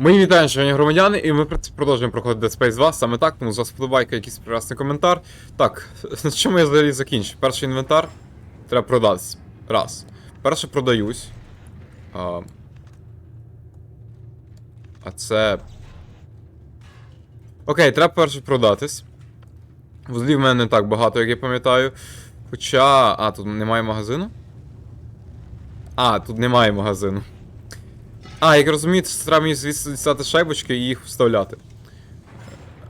Мої вітання, шановні громадяни, і ми продовжуємо проходити Dead Space 2, саме так, тому з вас вподобайка, якийсь прекрасний коментар. Так, на чому я взагалі закінчу? Перший інвентар треба продатись. Раз. Перше продаюсь. А, а це. Окей, треба перше продатись. Вузлів в мене не так багато, як я пам'ятаю. Хоча. А, тут немає магазину? А, тут немає магазину. А, як розумієте, треба мені звідси дістати шайбочки і їх вставляти.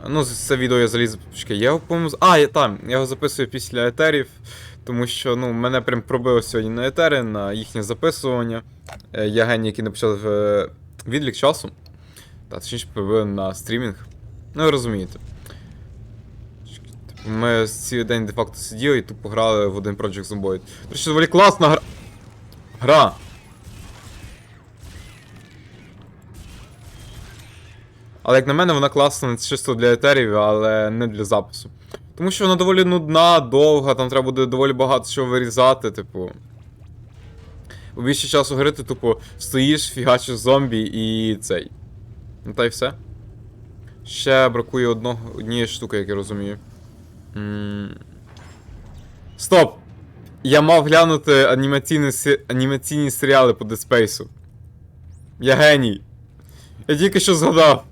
Ну, це відео я заліз. Я його, по-моєму. А, я там. Я його записую після етерів, тому що ну, мене прям пробило сьогодні на етери, на їхнє записування. Е, Я геній, який написав е, відлік часу. Та, точніше, пробили на стрімінг. Ну, ви розумієте. Ми цілий день де-факто сиділи і тупо грали в один Project Zomboid. До речі, доволі класна гра. Гра. Але як на мене, вона класна чисто для етерів, але не для запису. Тому що вона доволі нудна, довга, там треба буде доволі багато чого вирізати, типу. У більше часу гри ти, тупо, стоїш, фігачиш зомбі і цей. Ну та й все. Ще бракує одного, однієї штуки, як я розумію. м Стоп! Я мав глянути анімаційні, сі- анімаційні серіали по Space. Я геній. Я тільки що згадав.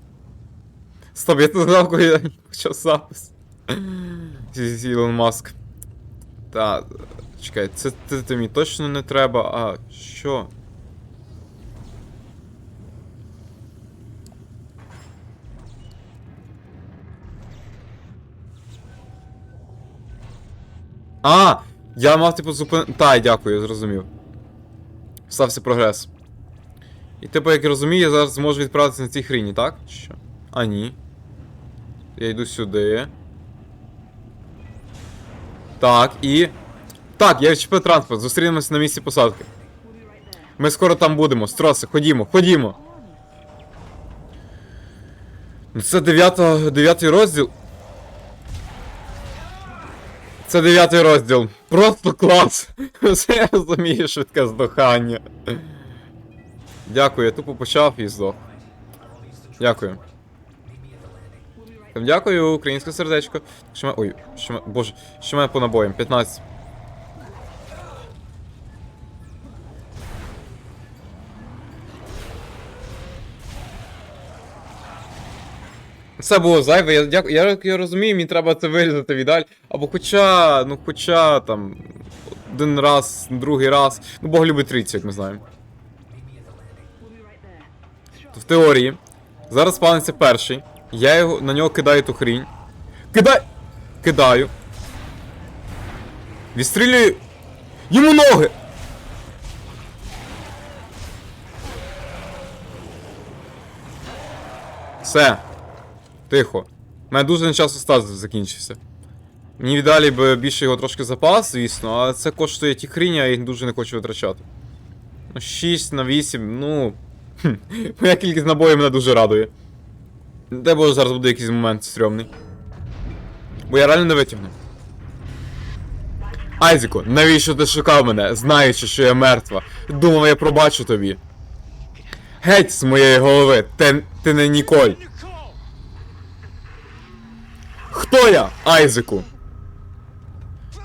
Стоп, я тут коли я почав запис. Ілон Маск. Та. Чекай, це це мені точно не треба. А, що? А! Я мав типу зупин... Та, дякую, я зрозумів. Стався прогрес. І типу, як я розумію, я зараз зможу відправитися на цій хріні, так? Що? А, ні. Я йду сюди. Так, і. Так, я відчепив транспорт, зустрінемося на місці посадки. Ми скоро там будемо. Строси, ходімо, ходімо. Ну це дев'ята, дев'ятий розділ. Це дев'ятий розділ. Просто клас. Це я розумію швидке здохання. Дякую, я тупо почав і здох. Дякую. Дякую, українське сердечко. Ме... Ой, ме... Боже, що по набоям? 15. Все було зайве, я, дяку... я, я розумію, мені треба це вирізати віддаль. Або хоча, ну хоча там один раз, другий раз. Ну Бог любить трійцю, як ми знаємо. То в теорії. Зараз спавниться перший. Я його, на нього кидаю ту хрінь. Кидай! Кидаю. Відстрілюю. Йому ноги! Все. Тихо. У мене дуже нечасно стаз закінчився. Мені віддалі би більше його трошки запас, звісно, але це коштує ті хріні, я їх дуже не хочу витрачати. Ну, 6 на 8, ну. Моя кількість набоїв мене дуже радує. Де боже зараз буде якийсь момент стрьомний. Бо я реально не витягну. Айзіку, навіщо ти шукав мене, знаючи, що я мертва? Думав, я пробачу тобі. Геть з моєї голови, ти, ти не Ніколь. Хто я, Айзеку?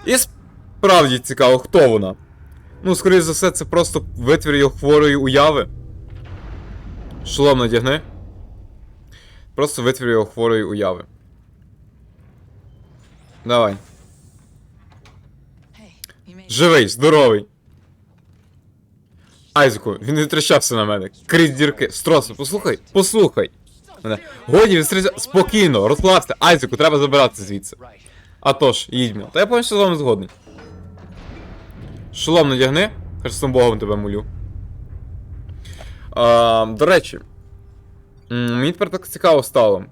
І справді цікаво, хто вона. Ну, скоріше за все, це просто витвір його хворої уяви. Шолом надягни. Просто витвір його хворої уяви. Давай. Живий, здоровий. Айзеку, він не втрачався на мене. Крізь дірки. Строси, послухай, послухай. Мене. Годі відстріляти. Спокійно, розслабся. Айзеку, треба забиратися звідси. А тож, їдьмо. Та я повністю з вами згодний. Шолом надягни. Христом Богом тебе молю. А, до речі. Мені тепер так цікаво стало.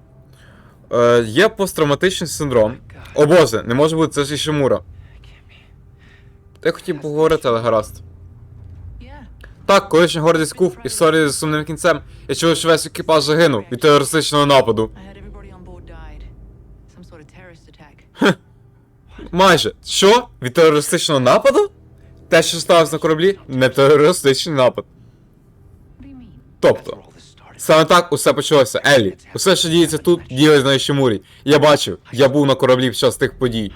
Е, є посттравматичний синдром. О боже, не може бути, це ж Ішимура. Я хотів поговорити, але гаразд. Так, колишня гордість Куф, історія з сумним кінцем. Я чув, що весь екіпаж загинув від терористичного нападу. Майже. Що? Від терористичного нападу? Те, що сталося на кораблі, не терористичний напад. Тобто, Саме так усе почалося. Еллі, усе, що діється тут, діялось на Ішимурі. Я бачив, я був на кораблі під час тих подій.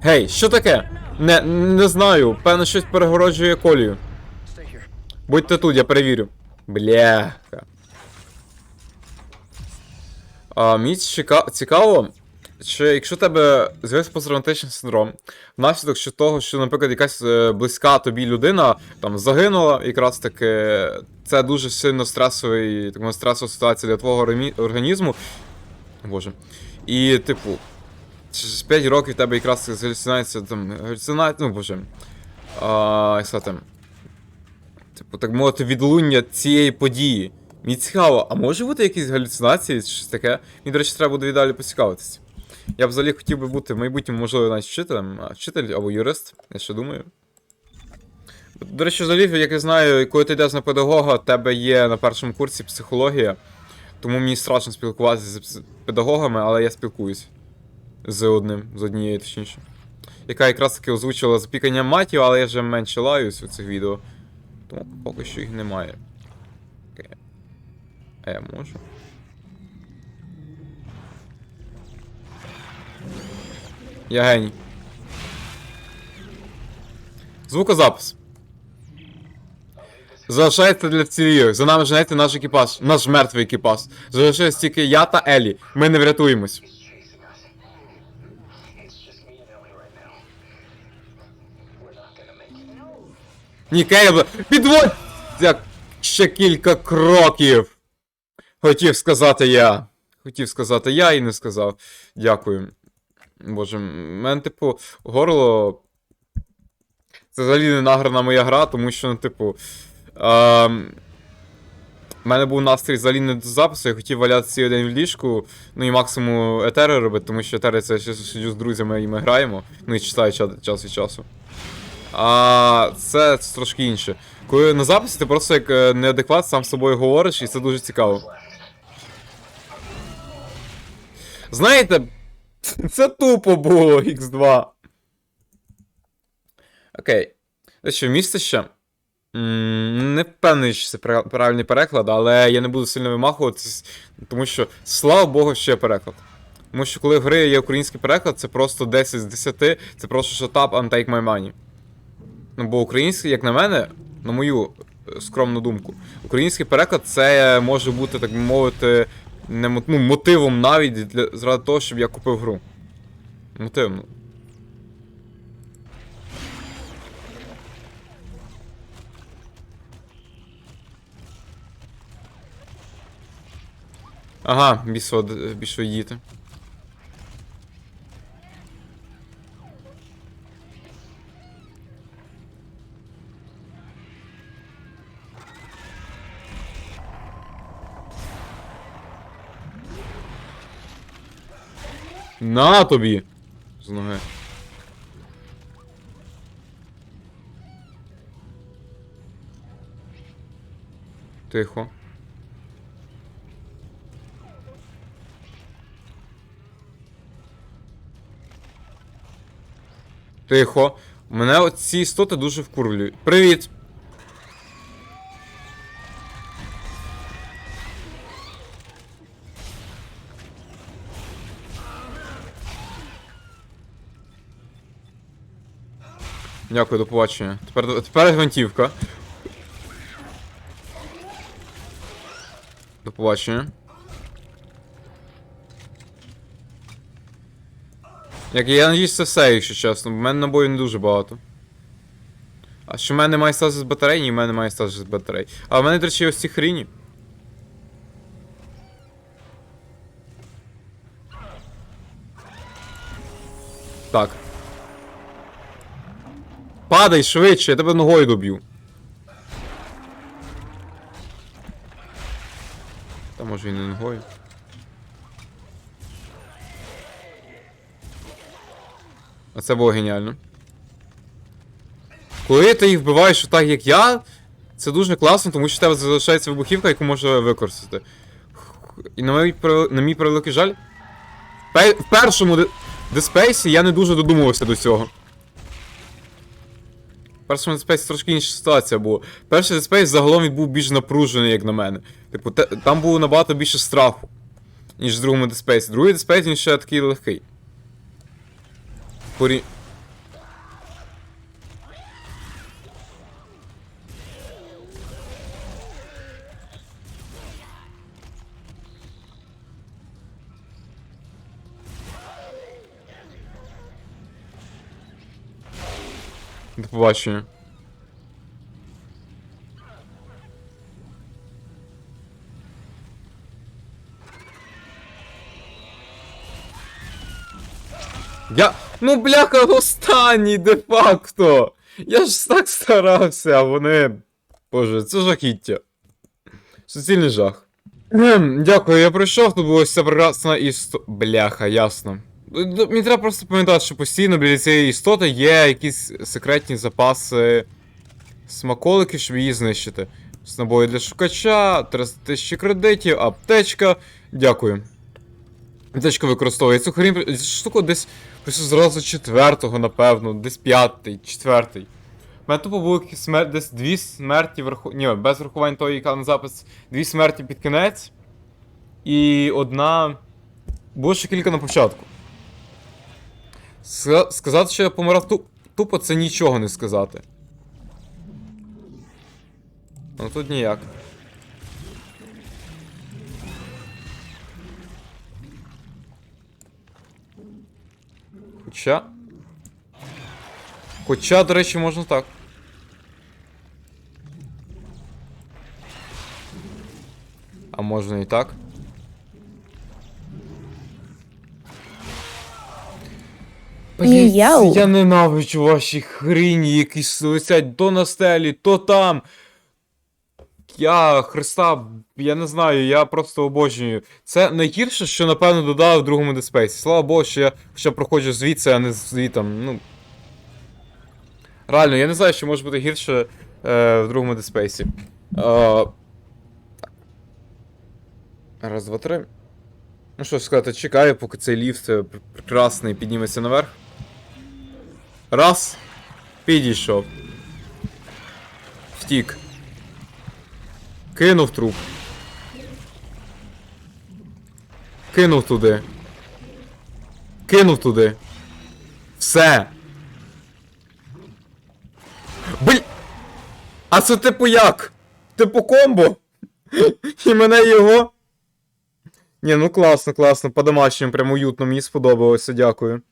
Гей, що таке? Не, не знаю, певно, щось перегороджує колію. Будьте тут, я перевірю. Бляха. А, мені цікаво, чи якщо у тебе з'явився посттравматичний синдром, внаслідок що того, що, наприклад, якась е, близька тобі людина там загинула, якраз таки це дуже сильно стресовий, така стресова ситуація для твого організму. Боже. І, типу, через 5 років в тебе якраз галюцинація там. Галюцинація, ну боже. А, Типу, так мовити, відлуння цієї події. Мені цікаво, а може бути якісь галюцинації чи щось таке? Мені, до речі, треба буде віддалі поцікавитися. Я взагалі хотів би бути в майбутньому, можливо, навіть вчителем, а вчитель або юрист, я ще думаю. До речі, взагалі, як я знаю, коли ти йдеш на педагога, в тебе є на першому курсі психологія, тому мені страшно спілкуватися з педагогами, але я спілкуюсь з одним, з однією точніше. Яка якраз таки озвучила запікання матів, але я вже менше лаюсь у цих відео. Тому поки що їх немає. Окей. А я можу. Я геній. Звукозапис. Залишається для вцілілих. За нами женеться наш екіпаж. Наш мертвий екіпаж. Залишається тільки я та Елі. Ми не врятуємось. Ні, Кейбл, підводь! Ще кілька кроків. Хотів сказати я. Хотів сказати я і не сказав. Дякую. Боже, м, мене, типу, горло. Це взагалі не награна моя гра, тому що, ну, типу. Ем... У мене був настрій взагалі не до запису, я хотів валятися цілий день в ліжку, ну і максимум етери робити, тому що етери це ще сиджу з друзями і ми граємо, ну і читаю ча- час від часу. А це, це трошки інше. Коли на записі ти просто як е, неадекват сам з собою говориш, і це дуже цікаво. Знаєте, це тупо було X2. Окей. Та що, місце ще? Не впевнений, що це правильний переклад, але я не буду сильно вимахуватись, тому що, слава Богу, є переклад. Тому що коли в гри є український переклад, це просто 10 з 10, це просто shut up and take my money. Ну, бо український, як на мене, на мою е, скромну думку, український переклад це може бути, так би мовити, не ну, мотивом навіть для, заради того, щоб я купив гру. Мотивом. ну. Ага, бісо, більше діти. На тобі! З ноги. Тихо. Тихо. Мене оці істоти дуже вкурвлюють. Привіт! Дякую, до побачення. Тепер, тепер гвинтівка. До побачення. Як я надіюсь, це все, якщо чесно, бо в мене набою не дуже багато. А що в мене немає стажу з батарей? Ні, в мене немає з батарей. А в мене, до речі, ось ці хріні. Падай швидше, я тебе ногою доб'ю. Та може і не ногою. А це було геніально. Коли ти їх вбиваєш так, як я, це дуже класно, тому що в тебе залишається вибухівка, яку можна використати. І на мій, на мій превеликий жаль. В першому Ди- диспейсі я не дуже додумувався до цього. Першому Space трошки інша ситуація була. Перший Space загалом був більш напружений, як на мене. Типу, те, там було набагато більше страху, ніж в другому Dead Space. Другий Dead Space він ще такий легкий. Порі... побачення. Я. Ну, бляха, останній де-факто! Я ж так старався, а вони. Боже, це жахіття. Суцільний жах. Дякую, я пройшов, тут була ця прекрасна істо... Бляха, ясно. Д- Мені треба просто пам'ятати, що постійно біля цієї істоти є якісь секретні запаси смаколики, щоб її знищити. Набої для шукача, 300 тисяч кредитів, аптечка. Дякую. Аптечка використовує цю хрінь. Штуку десь зразу четвертого, напевно, десь п'ятий, четвертий. У мене тупо було смер... десь дві смерті враху... Ні, без врахувань того, яка на запис. Дві смерті під кінець. І одна. Було ще кілька на початку. Ска- Сказати, що я помирав тупо, це нічого не сказати. Ну тут ніяк. Хоча. Хоча, до речі, можна так. А можна і так. Блін, я ненавиджу ваші хріні, які висять то на стелі, то там. Я Христа, я не знаю, я просто обожнюю. Це найгірше, що напевно додали в другому Space. Слава Богу, що я ще проходжу звідси, а не звітом. Ну. Реально, я не знаю, що може бути гірше е, в другому Space. Е, раз, два, три. Ну що ж сказати, чекаю, поки цей ліфт е, прекрасний підніметься наверх. Раз. Підійшов. Втік. Кинув труп. Кинув туди. Кинув туди. Все. Бль. А це типу як? Типу комбо? І мене його. Ні, ну класно, класно, по-домашньому, прям уютно, мені сподобалося, дякую.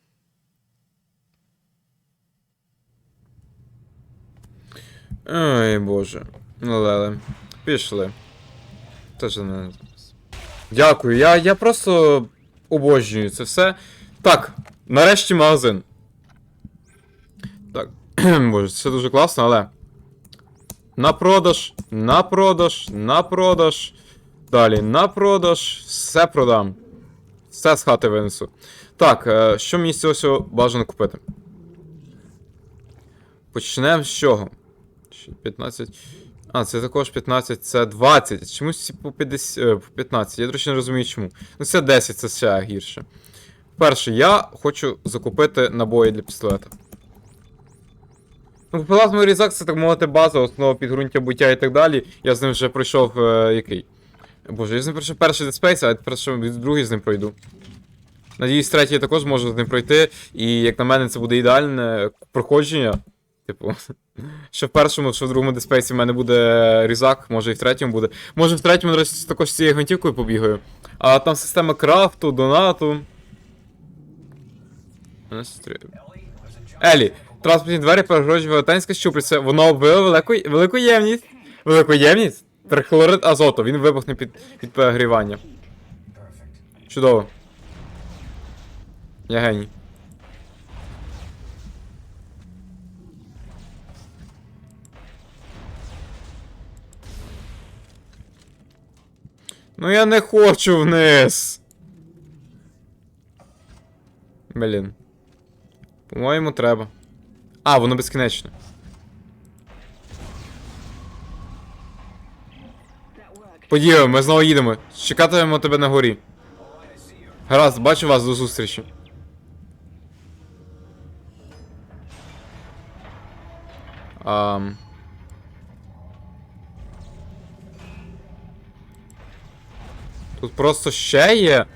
Ой, боже. Ну, леле. Пішли. Це ж не. Дякую, я, я просто обожнюю це все. Так, нарешті магазин. Так. Боже, це дуже класно, але. На продаж, на продаж, на продаж. Далі на продаж. Все продам. Все з хати винесу. Так, е, що мені з цього бажано купити? Почнемо з чого? Ще 15. А, це також 15, це 20. Чомусь всі по 50, е, 15. Я, до речі, не розумію чому. Ну, це 10, це ще гірше. Перше, я хочу закупити набої для пістолета. Ну, плазмовий різак це так мовити база, основа підґрунтя буття і так далі. Я з ним вже пройшов е, який? Боже, я з ним пройшов перший Dead Space, а тепер другий з ним пройду. Надіюсь, третій я також можу з ним пройти, і як на мене, це буде ідеальне проходження. Типу, що в першому, що в другому Space в мене буде різак, може і в третьому буде. Може в третьому, речі, також з цією гвинтівкою побігаю. А там система крафту, донату. Елі, транспортні двері перегрожує велетенська щуприця. Воно обвило велику, велику ємність. Велику ємність? Трихлорид азоту, він вибухне під, під перегрівання. Чудово. Я геній. Ну я не хочу вниз. Блін. По-моєму, треба. А, воно безкінечне. Подіємо, ми знову їдемо. Чекатимемо тебе на горі. Гаразд, бачу вас до зустрічі. Ам... Тут просто ще є.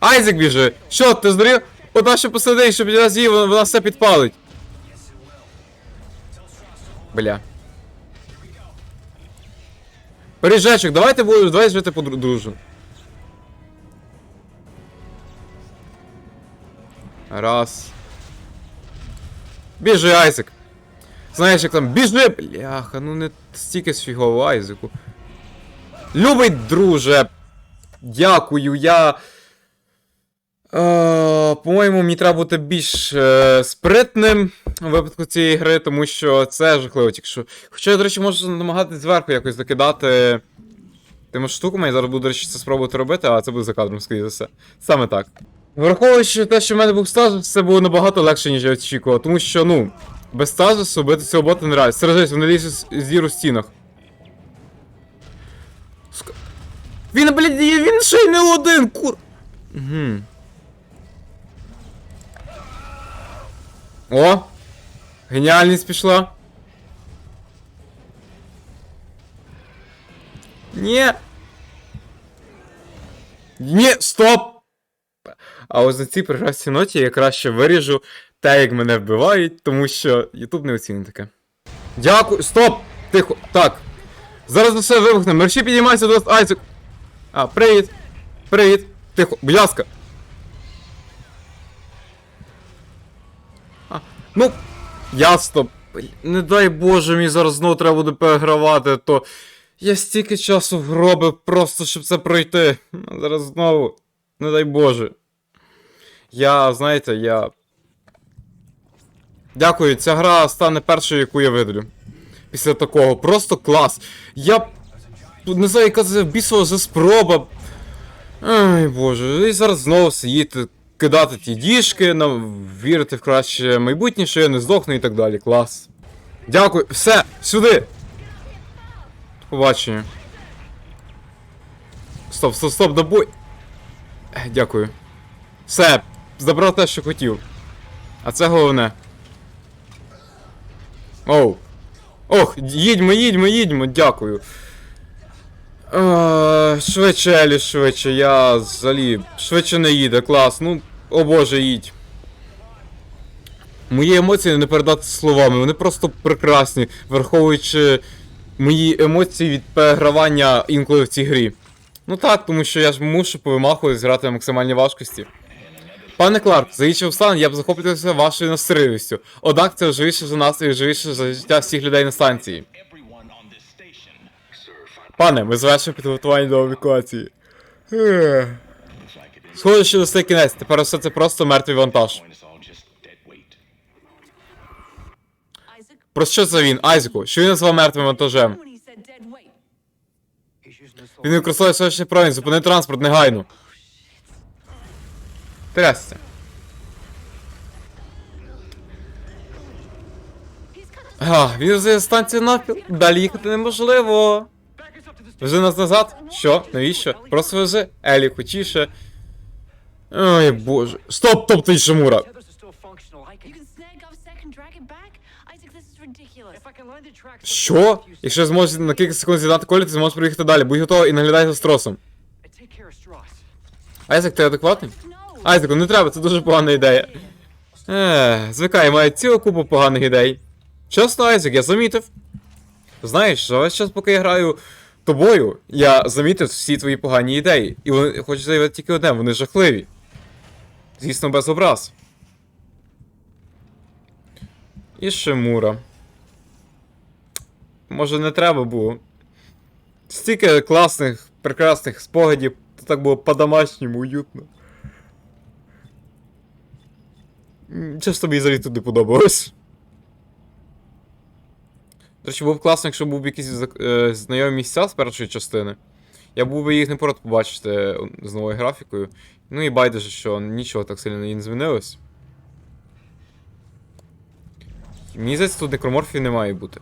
Айзек біжи! Що, ти здурів? Одна ще посади, щоб я з'їв, вона все підпалить. Бля. Поріжечок, давайте будемо, давай жити подружжю. Раз. Біжи, Айзек. Знаєш, як там, біжи! Бляха, ну не стільки сфігово Айзеку. Любий друже. Дякую, я. Е, по-моєму, мені треба бути більш е, спритним у випадку цієї гри, тому що це жахливо тільки. Хоча я, до речі, можу намагатись зверху якось закидати тими штуками, я зараз буду, до речі, це спробувати робити, а це буде за кадром, скоріше за все. Саме так. Враховуючи те, що в мене був стазус, це було набагато легше, ніж я очікував, тому що, ну, без стазусу бити цього бота нереально. Сережись, вони лізуть з дір у стінах. Ск... Він, блядь, він ще й не один, кур. Угу. О! Геніальність пішла. Ні. Ні, стоп! А ось на цій прекрасній ноті я краще виріжу те, як мене вбивають, тому що Ютуб не оцінить таке. Дякую. Стоп! Тихо. Так. Зараз все вибухне. Мерші підіймайся до Айзек. А, привіт. Привіт. Тихо, будь ласка. А, ну, ясно. Не дай Боже, мені зараз знову треба буде перегравати, то. Я стільки часу вробив просто, щоб це пройти. А Зараз знову. Не дай Боже. Я, знаєте, я. Дякую, ця гра стане першою, яку я видалю. Після такого. Просто клас. Я. Не знаю, яка це бісова за спроба. Ай боже, і зараз знову сидіти, кидати ті діжки, нам вірити в краще майбутнє, що я не здохну і так далі. Клас. Дякую. Все, сюди. Побачення. Стоп, стоп, стоп, добой. Ех, Дякую. Все, забрав те, що хотів. А це головне. Оу. Ох, їдьмо, їдьмо, їдьмо, дякую. Е, швидше, Елі, швидше, я взагалі. Швидше не їде, клас. Ну, о боже, їдь. Мої емоції не передати словами, вони просто прекрасні, враховуючи мої емоції від перегравання інколи в цій грі. Ну так, тому що я ж мушу повимахуватись грати на максимальній важкості. Пане Кларк, за іншим стан я б захоплювався вашою настеривістю. Однак це живіше за нас і живіше за життя всіх людей на станції. Пане, ми завершуємо підготування до евакуації. Схоже, що достає кінець, тепер все це просто мертвий вантаж. Про що це він? Айзеку, що він назвав мертвим вантажем? Він використовує сонячний промінь, зупини транспорт негайно. Трясся. А, він розв'язує станцію навпіл. Далі їхати неможливо. Вези нас назад? Що? Навіщо? Просто вези. Елі, хочіше. Ой, боже. Стоп, топ, ти land the tracks. Що? Якщо зможеш на кілька секунд з'єднати колі, ти зможеш проїхати далі. Будь готовий і наглядай за стросом. Айзек, ти адекватний? Айзеку, не треба, це дуже погана ідея. Ех, звикай, має цілу купу поганих ідей. Чесно, Айзек, я замітив. Знаєш, за весь час, поки я граю тобою, я замітив всі твої погані ідеї. І вони хочу заявити тільки одне, вони жахливі. Звісно, без образ. І Шимура. Може не треба було. Стільки класних, прекрасних спогадів, то так було по-домашньому уютно. М, Чесно, мені взагалі не подобалось. До речі, було б класно, якщо був б якісь е, знайомі місця з першої частини. Я був би їх не проти побачити е, з новою графікою. Ну і байдуже, що нічого так сильно не змінилось. Мені здається, тут некроморфів не має бути.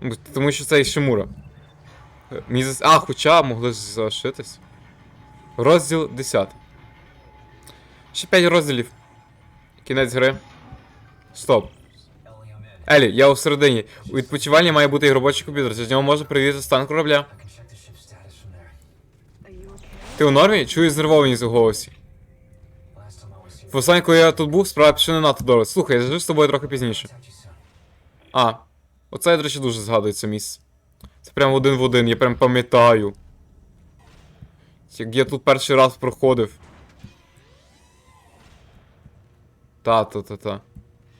Ну, Тому що це і Шимура. Е, Мені здається... А, хоча могли зашитись. Розділ 10. Ще 5 розділів. Кінець гри. Стоп. Елі, я у середині. У відпочивальні має бути і робочий комп'ютер. З нього можна перевірити стан корабля. Ти у нормі? Чую знервованість у голосі. Останнє, коли я тут був, справа пішли не надто добре. Слухай, я зв'яжусь з тобою трохи пізніше. А, оце, до речі, дуже згадую це місце. Це прям один в один, я прям пам'ятаю. Як я тут перший раз проходив. Та-та-та-та.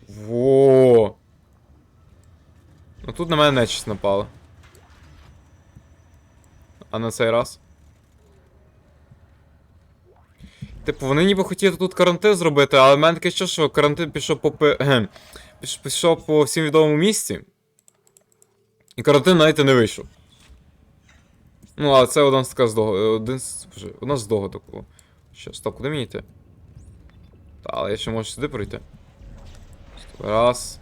Во. Ну тут на мене нечисть напала. А на цей раз? Типу, вони ніби хотіли тут карантин зробити, але в мене таке що, що карантин пішов по пи- пішов по всім відомому місці. І карантин навіть не вийшов. Ну, але це одна з така здогадок. Один з. Одна з здогадок. Що, стоп, куди мені йти? Але я ще можу сюди пройти. Раз.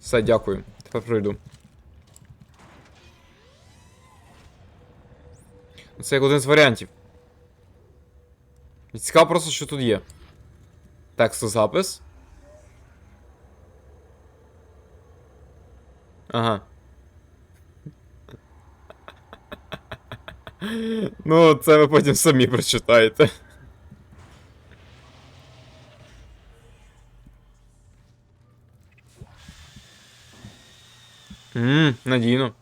Все, дякую. Тепер пройду. Це як один з варіантів. І Цікаво просто, що тут є. Текстозапис. Ага. Ну, це ви потім самі прочитаєте. Ммм, надійно.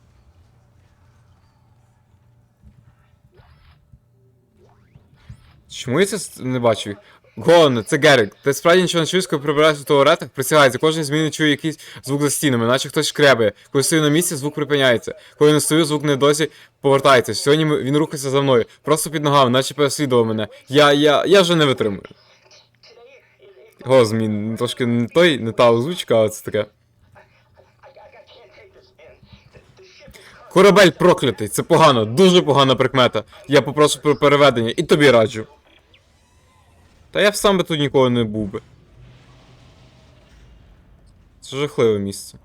Чому я це не бачив? Гон, це Герик. Ти справді нічого не чуєш, коли прибираєш у туалетах? Присягається, кожен зміни чує якийсь звук за стінами, наче хтось шкребає. Коли стою на місці, звук припиняється. Коли не стою, звук не досі повертається. Сьогодні він рухається за мною. Просто під ногами, наче переслідував мене. Я, я, я вже не витримую. Голос змін, трошки не той, не та озвучка, а це таке. Корабель проклятий, це погано, дуже погана прикмета. Я попрошу про переведення і тобі раджу. Та я б сам би тут ніколи не був би. Це жахливе місце.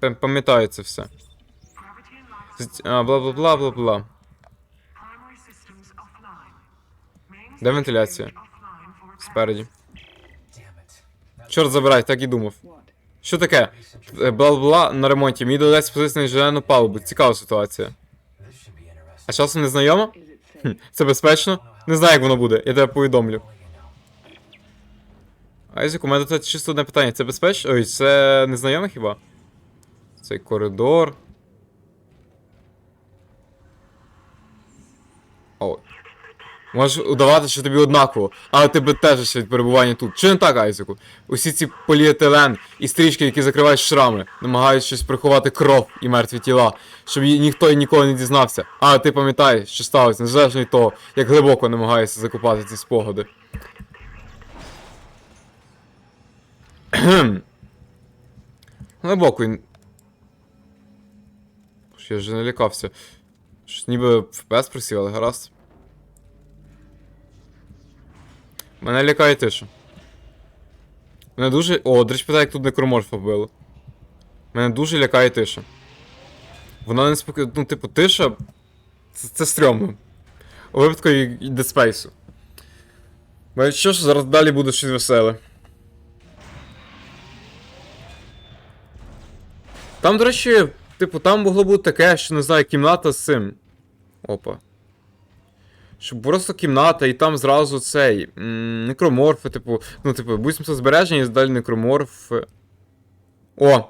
Пам- Пам'ятаю це все. А, бла бла бла бла бла. Де вентиляція? Спереді. Чорт забирай, так і думав. Що таке? Е, Бла-бла на ремонті. Мені доведеться спуститися на інженерну палубу. Цікава ситуація. А часом не знайомо? Це безпечно? Не знаю, як воно буде, я тебе повідомлю. Айзек, у мене тут чисто одне питання. Це безпечно? Ой, це незнайоме хіба? Цей коридор. О. Можеш удавати, що тобі однаково, але тебе теж від перебування тут. Чи не так, Айзеку? Усі ці поліетилен і стрічки, які закривають шрами, намагаються приховати кров і мертві тіла, щоб її ніхто і ніколи не дізнався. А ти пам'ятаєш, що сталося, незалежно від того, як глибоко намагаєшся закопати ці спогади. Глибоко. він- Я вже не лякався. Щось ніби FPS просів, але гаразд. Мене лякає тиша. Мене дуже. О, до речі, питає, як тут некроморфа вбили. Мене дуже лякає тиша. Вона не спокійно. Ну, типу, тиша. Це, це стрьомно. У випадку і Space. Бо що ж, зараз далі буде щось веселе. Там, до речі, типу, там могло бути таке, що не знаю, кімната з цим. Опа. Щоб просто кімната, і там зразу цей. Некроморфи, типу. Ну, типу, будь-то збереження і далі некроморфи. О!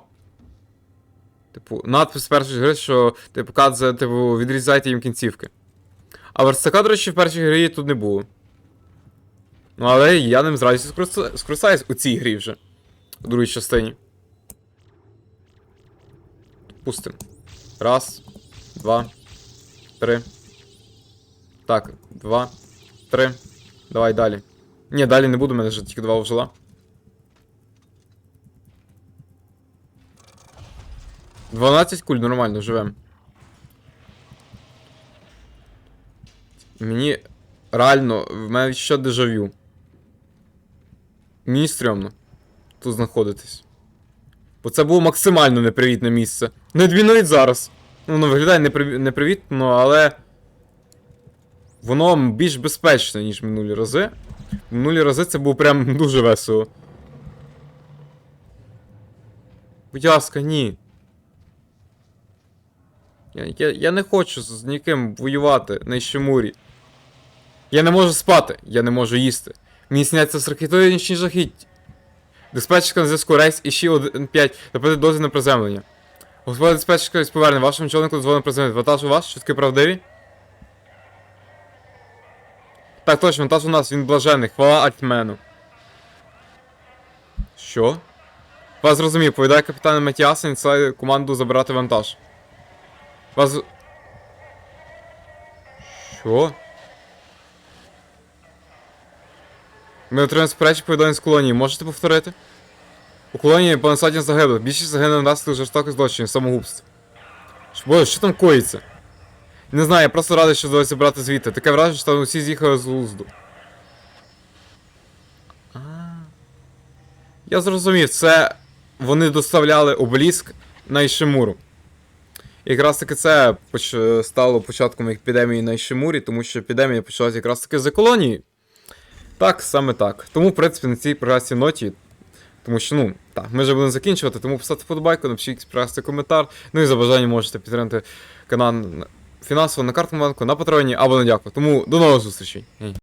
Типу, надпис першої гри, що типу, кадзе, типу, відрізайте їм кінцівки. А верстака, до речі, в першій грі тут не було. Ну, але я ним з радістю скориста- скористаюсь у цій грі вже. У другій частині. Пустим. Раз, два, три. Так, два, три. Давай далі. Ні, далі не буду, мене вже тільки два вжила. Дванадцять куль, нормально, живем. Мені реально, в мене ще дежавю. Мені стрьомно тут знаходитись. Бо це було максимально непривітне місце. Не дві навіть зараз. Ну, воно виглядає непри... непривітно, але. Воно більш безпечне, ніж минулі рази. Минулі рази це був прям дуже весело. Будь ласка, ні. Я, я, я не хочу з ніким воювати на Іщемурі. Я не можу спати, я не можу їсти. Мені сняться страхітові нічні жахіть. Диспетчерка на зв'язку рейс і ще 1.5 допити дозвіл на приземлення. Господа диспетчерка із повернення, вашому човнику дозволено приземлити. Вантаж у вас? Чутки правдиві? Так, точно, вантаж у нас, він блажений. Хвала Альтмену. Що? Вас зрозумів, повідає капітан Матіасен, відсилає команду забирати вантаж. Вас. Що? Ми отримали сперечі повідомлень з колонії. Можете повторити? У колонії понад сотні загиблих. Більшість загинули внаслідок жорстоких злочинів, самогубств. Боже, що там коїться? Не знаю, я просто радий, що вдалося брати звідти. Таке враження, що там усі з'їхали з глузду. А. Я зрозумів, це вони доставляли обеліск на Ішимуру. Якраз таки це стало початком епідемії на Ішимурі, тому що епідемія почалася якраз таки з колонії. Так, саме так. Тому, в принципі, на цій прекрасній ноті. Тому що, ну, так, ми вже будемо закінчувати, тому поставте вподобайку, напишіть прекрасний коментар. Ну і за бажання можете підтримати канал фінансово на карту банку, на патроні або на дяку. Тому до нових зустрічей.